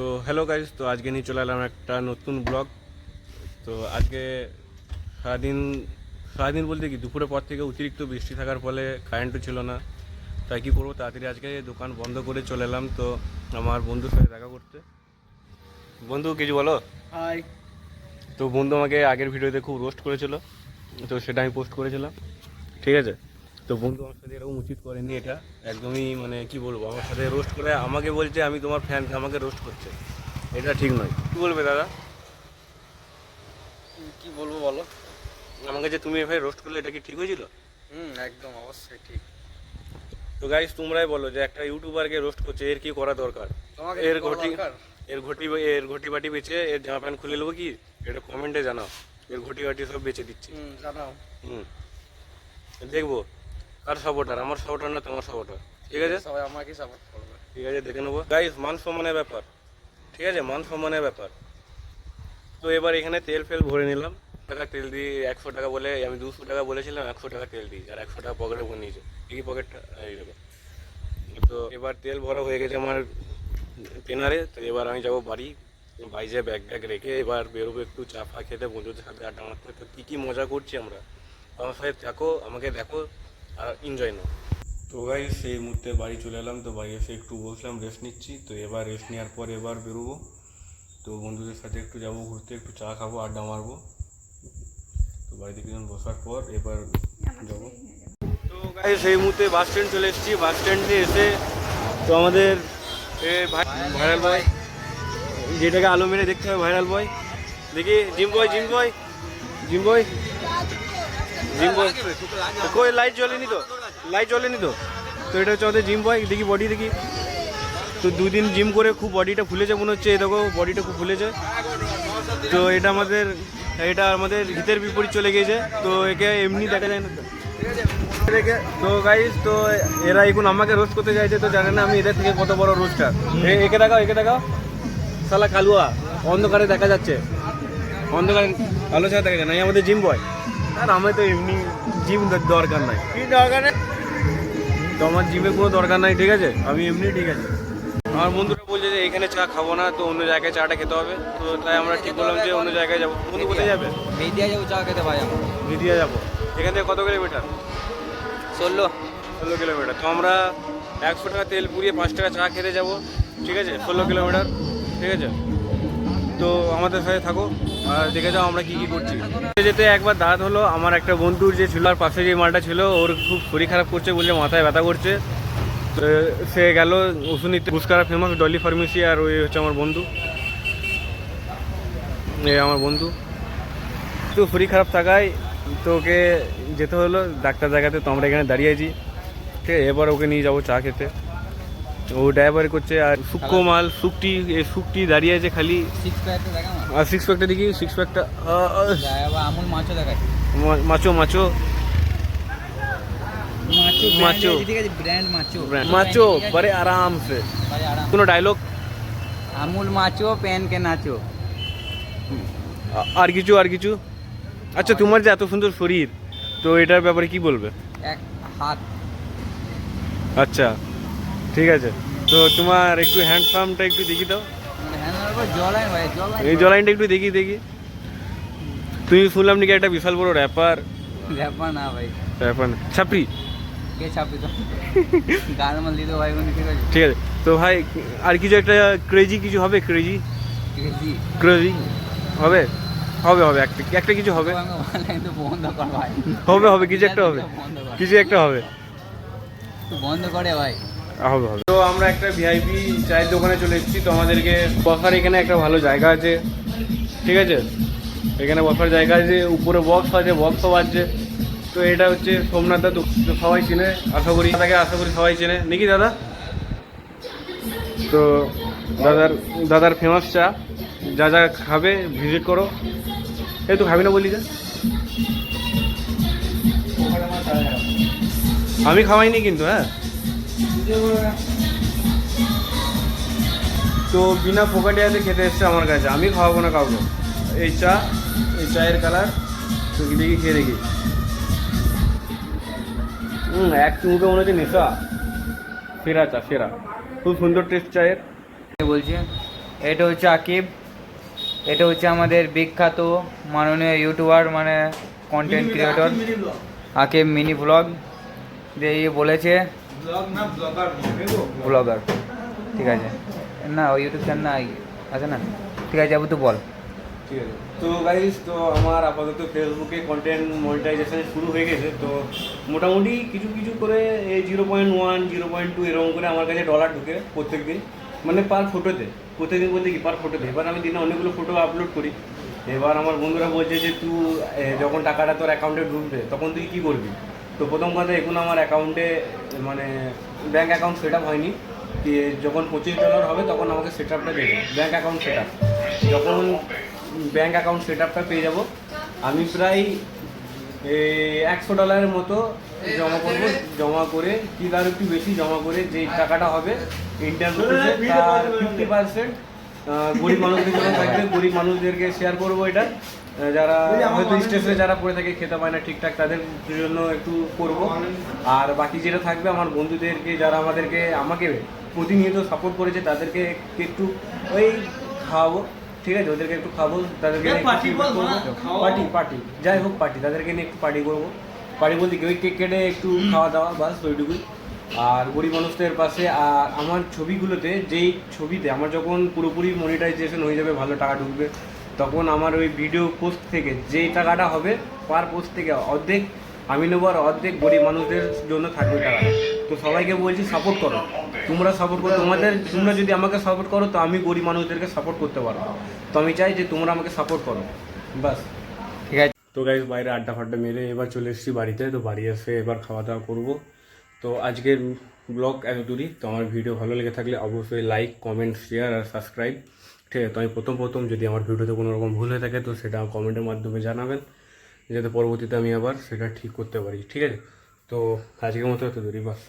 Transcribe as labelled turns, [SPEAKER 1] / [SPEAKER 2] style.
[SPEAKER 1] তো hello guys তো আজকে নিয়ে চলে এলাম একটা নতুন ব্লগ তো আজকে সারাদিন সারাদিন বলতে কি দুপুরের পর থেকে অতিরিক্ত বৃষ্টি থাকার ফলে কারেন্টও ছিল না। তাই কী করব তাড়াতাড়ি আজকে দোকান বন্ধ করে চলে এলাম। তো আমার বন্ধুর সাথে দেখা করতে। বন্ধু কিছু বলো?
[SPEAKER 2] হাই
[SPEAKER 1] তো বন্ধু আমাকে আগের ভিডিওতে খুব রোস্ট করেছিল। তো সেটা আমি পোস্ট করেছিলাম। ঠিক আছে? তো বন্ধু আমার সাথে এরকম উচিত করেনি এটা। একদমই মানে কি বলব আমার সাথে রোস্ট করে আমাকে বলছে আমি তোমার ফ্যান আমাকে রোস্ট করছে। এটা ঠিক নয়। কি বলবে দাদা?
[SPEAKER 2] কি বলব বলো?
[SPEAKER 1] আমাকে যে তুমি এভাবে রোস্ট করলে এটা কি ঠিক হয়েছিল?
[SPEAKER 2] হুম একদম অবশ্যই ঠিক।
[SPEAKER 1] তো গাইস তোমরাই বলো যে একটা ইউটিউবারকে রোস্ট করছে এর কি করা দরকার?
[SPEAKER 2] তোমাকে
[SPEAKER 1] এর ঘটি এর ঘটি এর ঘটি বাটি বেচে এর জামা প্যান্ট খুলে নেব কি? এটা কমেন্টে জানাও। এর ঘটি বাটি সব বেচে দিচ্ছি।
[SPEAKER 2] হুম জানাও।
[SPEAKER 1] হুম। দেখব। কার সাপোর্টার আমার সাপোর্টার না তোমার সাপোর্টার ঠিক আছে?
[SPEAKER 2] সবাই আমাকে সাপোর্ট করবে।
[SPEAKER 1] ঠিক আছে দেখে নেব। গাইস মান সম্মানের ব্যাপার। ঠিক আছে মান সম্মানের ব্যাপার। তো এবার এখানে তেল ফেল ভরে নিলাম। টাকা তেল দিয়ে একশো টাকা বলে আমি দুশো টাকা বলেছিলাম একশো টাকা তেল দিই আর একশো টাকা পকেটে ভরে নিয়েছে। এই পকেটটা এই দেখো। তো এবার তেল ভরা হয়ে গেছে আমার টেনারে তো এবার আমি যাব বাড়ি। বাইজে ব্যাগ ব্যাগ রেখে এবার বেরোবো একটু চা ফা খেতে বন্ধুদের সাথে আড্ডা মারতে। তো কী কী মজা করছি আমরা? আমার সাথে থাকো আমাকে দেখো। এনজয় নাও। তো ভাই সেই মুহূর্তে বাড়ি চলে এলাম, তো বাড়ি এসে একটু বসলাম রেস্ট নিচ্ছি। তো এবার রেস্ট নেওয়ার পর এবার বেরোবো। তো বন্ধুদের সাথে একটু যাব, ঘুরতে একটু চা খাব, আড্ডা মারবো। তো বাড়িতে কিছুজন বসার পর এবার যাব। তো গাই সেই মুহূর্তে বাস স্ট্যান্ড চলে এসেছি। বাস স্ট্যান্ডে এসে তো আমাদের ভাইরাল বয় যেটাকে আলো মেরে দেখতে হবে ভাইরাল বয় দেখি gym boy gym boy gym boy gym boy. কই লাইট জ্বলেনি তো? লাইট জ্বলেনি তো? তো এটা হচ্ছে আমাদের জিম বয়, দেখি বডি দেখি। তো দুদিন জিম করে খুব বডিটা ফুলেছে মনে হচ্ছে। এই দেখো বডিটা খুব ফুলেছে। তো এটা আমাদের এটা আমাদের হিতের বিপরীত চলে গিয়েছে। তো একে এমনি দেখা যায় না তো। এদেরকে তো গাইস তো এরা এখন আমাকে রোস্ট করতে চাইছে, তো জানে না আমি এদের থেকে কত বড় রোস্টার একে দেখাও একে দেখাও। সালা কালুয়া অন্ধকারে দেখা যাচ্ছে। অন্ধকারে আলো ছাড়া দেখা যায় না। আমাদের জিম বয়। আর আমি তো এমনি জিম দরকার নাই। কি দরকার নেই? তো আমার জিমে কোনো দরকার নাই ঠিক আছে? আমি এমনি ঠিক আছে। আমার বন্ধুরা বলছে যে এখানে চা খাব না তো অন্য জায়গায় চাটা খেতে হবে। তো তাই আমরা ঠিক করলাম যে অন্য জায়গায় যাব। বন্ধু কোথায় যাবে?
[SPEAKER 2] মেদিয়া যাব চা খেতে ভাই আমার।
[SPEAKER 1] মিডিয়া যাব। এখান থেকে কত কিলোমিটার?
[SPEAKER 2] ষোলো।
[SPEAKER 1] ষোলো কিলোমিটার। তো আমরা একশো টাকা তেল পুড়িয়ে পাঁচ টাকা চা খেতে যাব ঠিক আছে? ষোলো কিলোমিটার ঠিক আছে? তো আমাদের সাথে থাকো। আর দেখে যাও আমরা কি কি করছি। যেতে একবার দাঁত হলো, আমার একটা বন্ধুর যে ছিল, আর পাশে যে মালটা ছিল, ওর খুব শরীর খারাপ করছে বলছে মাথায় ব্যথা করছে। সে গেল ওষুধ নিতে। পুষ্কারা ফেমাস ডলি ফার্মেসি আর ওই হচ্ছে আমার বন্ধু। এ আমার বন্ধু। তো শরীর খারাপ থাকায় তো ওকে যেতে হলো, ডাক্তার দেখাতে। তো আমরা এখানে দাঁড়িয়ে আছি। ঠিক এবার ওকে নিয়ে যাব চা খেতে। ও ড্রাইভার করছে আর শুক্কো মাল শুকটি শুকটি দাঁড়িয়ে আছে খালি। আর সিক্স প্যাকটা দেখি সিক্স প্যাকটা
[SPEAKER 2] আমুল মাছও
[SPEAKER 1] macho macho macho. Macho
[SPEAKER 2] Amul pan কে নাচো।
[SPEAKER 1] আর কিছু আর কিছু? আচ্ছা তোমার যে এত সুন্দর শরীর তো এটার ব্যাপারে কি বলবে?
[SPEAKER 2] এক হাত।
[SPEAKER 1] আচ্ছা। ঠিক আছে? তো তোমার একটু হ্যান্ড পাম্পটা একটু দেখি দাও। এই জলাইনটা একটু দেখি দেখি। তুমি শুনলাম নাকি একটা বিশাল বড় র্যাপার
[SPEAKER 2] ব্যাপার না ভাই।
[SPEAKER 1] র্যাপার ছাপরি
[SPEAKER 2] কে ছাপি তো? গাল মাল দিতে ভাই ঠিক আছে?
[SPEAKER 1] ঠিক আছে। তো ভাই আর কিছু একটা ক্রেজি কিছু হবে? ক্রেজি ক্রেজি হবে? হবে হবে। একটা একটা কিছু হবে? হবে হবে। কিছু একটা হবে। কিছু একটা হবে।
[SPEAKER 2] বন্ধ করে ভাই।
[SPEAKER 1] হবে হবে। তো আমরা একটা ভিআইপি চায়ের দোকানে চলে এসেছি, তো আমাদেরকে বসার এখানে একটা ভালো জায়গা আছে। ঠিক আছে? এখানে বসার জায়গা আছে, উপরে বক্স আছে বক্সও আছে। তো এটা হচ্ছে সোমনাথ দা সবাই চেনে, আশা করি তাকে, আশা করি সবাই চেনে। নাকি দাদা? তো দাদার দাদার ফেমাস চা, যা যা খাবে ভিজিট করো। এই তো খাবি না বলি যা। আমি খাওয়াইনি কিন্তু হ্যাঁ? তো বিনা ফোকাটিয়াতে খেতে এসছে আমার কাছে। আমি খাওয়াবো না কাউকে। এই চা এই চায়ের কালার তো দেখি খেয়ে দেখি। হুম এক চুমুকে মনে হচ্ছে নেশা। সেরা চা সেরা। খুব সুন্দর টেস্ট চায়ের।
[SPEAKER 2] বলছে? এটা হচ্ছে আকিব। এটা হচ্ছে আমাদের বিখ্যাত মাননীয় ইউটিউবার মানে content creator Akib mini blog. যে ইয়ে বলেছে ব্লগার ঠিক আছে। না ওই ইউটিউব চ্যানেল না আছে না? ঠিক আছে যাব তুই বল।
[SPEAKER 1] ঠিক আছে। তো গাইজ তো আমার আপাতত ফেসবুকে কন্টেন্ট মনিটাইজেশন শুরু হয়ে গেছে। তো মোটামুটি কিছু কিছু করে এই zero point one zero point two এরকম করে আমার কাছে ডলার ঢুকে প্রত্যেক দিন মানে পার ফটোতে প্রত্যেকদিন বলতে কি পার ফটোতে এবার আমি দিনে অনেকগুলো ফটো আপলোড করি। এবার আমার বন্ধুরা বলছে যে তুই যখন টাকাটা তোর অ্যাকাউন্টে ঢুকবে তখন তুই কী করবি? তো প্রথম কথা এখন আমার অ্যাকাউন্টে মানে ব্যাঙ্ক অ্যাকাউন্ট সেট আপ হয়নি। কি যখন পঁচিশ ডলার হবে তখন আমাকে সেট আপটা দেবে। ব্যাঙ্ক অ্যাকাউন্ট সেট আপ যখন ব্যাঙ্ক অ্যাকাউন্ট সেট আপটা পেয়ে যাব আমি প্রায় একশো ডলারের মতো জমা করব। জমা করে কি তার একটু বেশি জমা করে যে টাকাটা হবে ইন্টার তার ফিফটি পার্সেন্ট গরিব মানুষদের জন্য থাকবে। গরিব মানুষদেরকে শেয়ার করব এটা। যারা হয়তো স্টেশনে যারা পড়ে থাকে খেতে পায় না ঠিকঠাক তাদের জন্য একটু করব। আর বাকি যেটা থাকবে আমার বন্ধুদেরকে যারা আমাদেরকে আমাকে প্রতিনিয়ত সাপোর্ট করেছে তাদেরকে একটু ওই খাওয়াবো। ঠিক আছে? ওদেরকে একটু খাব তাদেরকে পার্টি পার্টি যাই হোক পার্টি। তাদেরকে নিয়ে একটু পার্টি করব। পার্টি বলতে ওই কেক কেটে একটু খাওয়া দাওয়া বাস ওইটুকুই। আর গরিব মানুষদের পাশে আর আমার ছবিগুলোতে যেই ছবিতে আমার যখন পুরোপুরি মনিটাইজেশন হয়ে যাবে ভালো টাকা ঢুকবে তখন আমার ওই ভিডিও পোস্ট থেকে যেই টাকাটা হবে পার পোস্ট থেকে অর্ধেক আমি নেব আর অর্ধেক গরিব মানুষদের জন্য থাকবে টাকা। তো সবাইকে বলছি সাপোর্ট করো। তোমরা সাপোর্ট করো। তোমাদের তোমরা যদি আমাকে সাপোর্ট করো তো আমি গরিব মানুষদেরকে সাপোর্ট করতে পারব। তো আমি চাই যে তোমরা আমাকে সাপোর্ট করো। বাস
[SPEAKER 2] ঠিক আছে।
[SPEAKER 1] তো গাইজ বাইরে আড্ডা ফাড্ডা মেরে এবার চলে এসেছি বাড়িতে। তো বাড়ি এসে এবার খাওয়া দাওয়া করব। তো আজকের ব্লগ এত দূরই তো আমার ভিডিও ভালো লেগে থাকলে অবশ্যই লাইক কমেন্ট শেয়ার আর সাবস্ক্রাইব ঠিক আছে, তো আমি প্রথম প্রথম যদি আমার ভিডিওতে কোনো রকম ভুল হয়ে থাকে, তো সেটা কমেন্টের মাধ্যমে জানাবেন, যাতে পরবর্তীতে আমি আবার সেটা ঠিক করতে পারি, ঠিক আছে? তো আজকের মতো এত দূরই বাস